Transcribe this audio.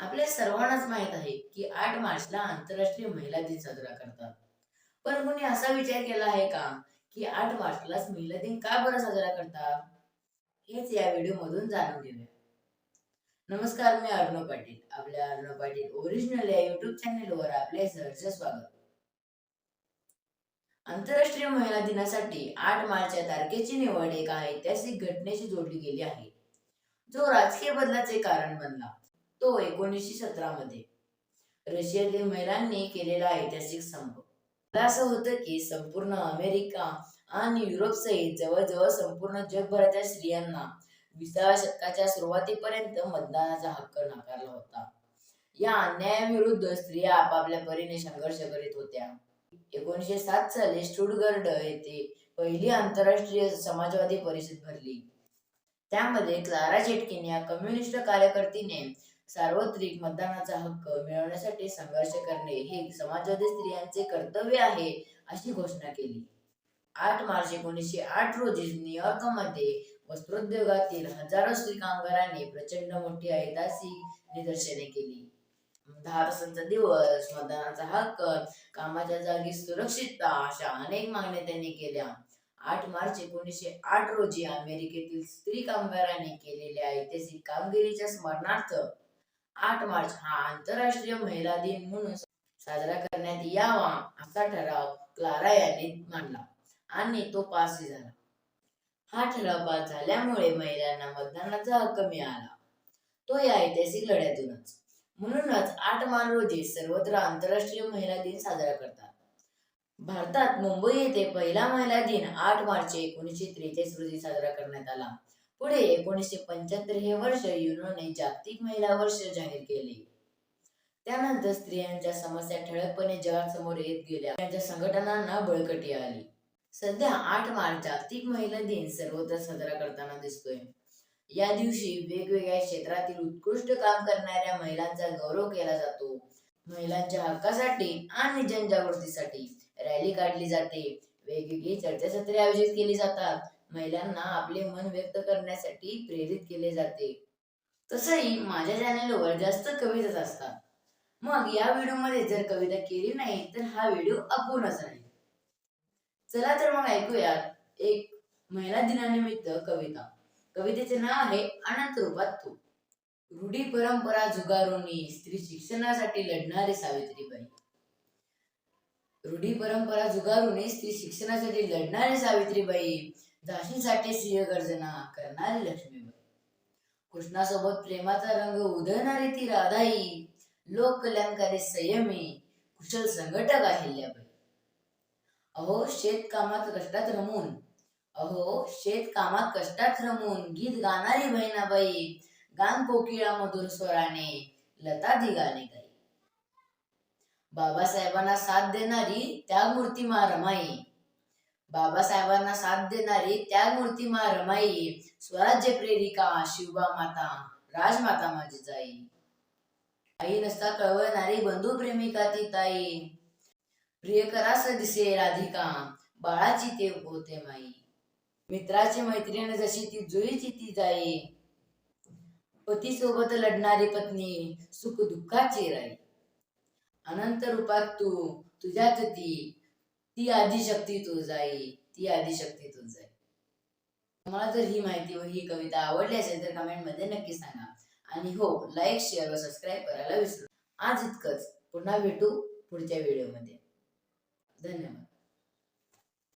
आपल्या सर्वांनाच माहीत आहे की आठ मार्चला आंतरराष्ट्रीय महिला दिन साजरा करतात. पण कोणी असा विचार केला आहे का की आठ मार्चलाच महिला दिन का बरं साजरा करतात? हेच या व्हिडिओ मधून जाणून घेऊया. नमस्कार मी अर्णव पाटील. आपल्या अर्णव पाटील ओरिजिनल या युट्यूब चॅनेलवर आपले सहर्ष स्वागत. आंतरराष्ट्रीय महिला दिनासाठी आठ मार्च या तारखेची निवड एक ऐतिहासिक घटनेशी जोडली गेली आहे. जो राजकीय बदलाचे कारण बनला. तो एकोणीसशे सतरा मध्ये रशियातील महिलांनी केलेला ऐतिहासिक संप. असं होतं की संपूर्ण अमेरिका आणि युरोप सहित जवळजवळ संपूर्ण जगभराच्या स्त्रियांना विसाव्या शतकाच्या सुरुवातीपर्यंत मतदानाचा हक्क नाकारला होता. या अन्यायाविरुद्ध स्त्रिया आपापल्या परीने संघर्ष करीत होत्या. एकोणीशे सात साली स्टुटगर्ड येथे पहिली आंतरराष्ट्रीय समाजवादी परिषद भरली. त्यामध्ये क्लारा झेटकिन या कम्युनिस्ट कार्यकर्तीने सार्वत्रिक मतदानाचा हक्क मिळवण्यासाठी संघर्ष करणे हे समाजवादी स्त्रियांचे कर्तव्य आहे अशी घोषणा केली. आठ मार्च एकोणीसशे आठ रोजी न्यूयॉर्कमध्ये वस्त्रोद्योगातील हजारो स्त्री कामगारांनी प्रचंड मोठी ऐतिहासिक निदर्शने केली. दहा तासांचा दिवस मतदानाचा हक्क कामाच्या जागी सुरक्षितता अशा अनेक मागण्या त्यांनी केल्या. आठ मार्च एकोणीसशे आठ रोजी अमेरिकेतील स्त्री कामगारांनी केलेल्या ऐतिहासिक कामगिरीच्या स्मरणार्थ आठ मार्च हा आंतरराष्ट्रीय महिला दिन म्हणून साजरा करण्यात यावा असा ठराव क्लारा यांनी मांडला आणि तो पास झाला. हा ठराव पास झाल्यामुळे महिलांना मतदानाचा हक्क मिळाला. तो या ऐतिहासिक लढ्यातूनच. म्हणूनच आठ मार्च रोजी सर्वत्र आंतरराष्ट्रीय महिला दिन साजरा करतात. भारतात मुंबई येथे पहिला महिला दिन आठ मार्च एकोणीसशे त्रेचाळीस रोजी साजरा करण्यात आला. पुढे एकोणीसशे पंच्याहत्तर हे वर्ष युनोने जागतिक महिला वर्ष जाहीर केले. त्यानंतर स्त्रियांच्या समस्या ठळकपणे जगासमोर येत गेल्या. त्यांच्या संघटनांना बळकटी आली. सध्या आठ मार्च जागतिक महिला दिन सर्वत्र साजरा करताना दिसतोय. या दिवशी वेगवेगळ्या क्षेत्रातील उत्कृष्ट काम करणाऱ्या महिलांचा गौरव केला जातो. महिलांच्या हक्कासाठी आणि जनजागृतीसाठी रॅली काढली जाते. वेगवेगळी चर्चासत्रे आयोजित केली जातात. महिलांना आपले मन व्यक्त करण्यासाठी प्रेरित केले जाते. तसंही माझ्या चॅनेलवर जास्त कविताच असतात. मग या व्हिडिओमध्ये जर कविता केली नाही तर हा व्हिडिओ अपूर्णच राहील. चला तर मग ऐकूयात एक महिला दिनानिमित्त कविता. कवितेचे नाव आहे अनंत रूपात तू. रूढी परंपरा झुगारुनी स्त्री शिक्षणासाठी लढणारी सावित्रीबाई. रूढी परंपरा झुगारुनी स्त्री शिक्षणासाठी लढणारी सावित्रीबाई. झाशीसाठी सिंहगर्जना करणारी लक्ष्मीबाई. कृष्णासोबत प्रेमाचा रंग उधळणारी ती राधाई लोक कल्याणकारी संयमी कुशल संघटक अहिल्याबाई अहो शेतकामात कष्टात रमून अहो शेतकामात कष्टात रमून गीत गाणारी बहिणाबाई गान कोकिळा मधुर स्वराने लता दी गाणे गाई. बाबासाहेबांना साथ देणारी त्या मूर्ती मा रमाई बाबासाहेबांना साथ देणारी त्या मूर्तिमा रमाई स्वराज्य प्रेरिका शिवबा माता राजमाता माझी जाई. आई नसता कळवणारी बंधू प्रेमिका ती ताई. प्रियकरास दिसे राधिका बाळाची ते होते माई. मित्राची मैत्रीण जशी ती जुईची ती जाई. पती सोबत लढणारी पत्नी सुख दुःखाची राई. अनंत रूपात तू तुझ्यात ती ती आदिशक्ती तुझाई ती आदिशक्ती तुझाई तुम्हाला जर ही माहिती व ही कविता आवडली असेल तर कमेंटमध्ये नक्की सांगा. आणि हो लाईक शेअर व सबस्क्राईब करायला विसरू आज इतकंच. पुन्हा भेटू पुढच्या व्हिडिओमध्ये धन्यवाद.